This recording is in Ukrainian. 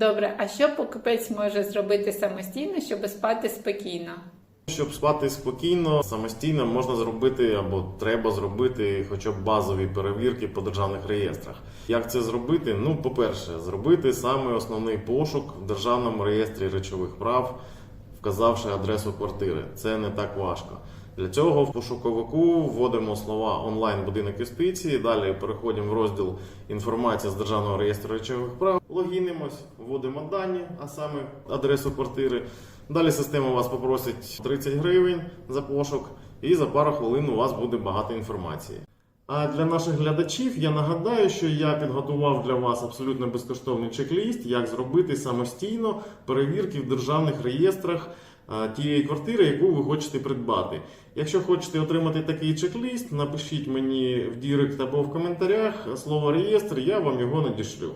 Добре, а що покупець може зробити самостійно, щоб спати спокійно? Щоб спати спокійно, самостійно можна зробити або треба зробити хоча б базові перевірки по державних реєстрах. Як це зробити? Ну, по-перше, зробити саме основний пошук в державному реєстрі речових прав, вказавши адресу квартири. Це не так важко. Для цього в пошуковику вводимо слова онлайн будинок юстиції. Далі переходимо в розділ інформація з державного реєстру речових прав. Логінимось, вводимо дані, а саме адресу квартири. Далі система вас попросить 30 гривень за пошук, і за пару хвилин у вас буде багато інформації. А для наших глядачів я нагадаю, що я підготував для вас абсолютно безкоштовний чек-ліст, як зробити самостійно перевірки в державних реєстрах е, тієї квартири, яку ви хочете придбати. Якщо хочете отримати такий чек-ліст, напишіть мені в Дірект або в коментарях слово реєстр, я вам його надішлю.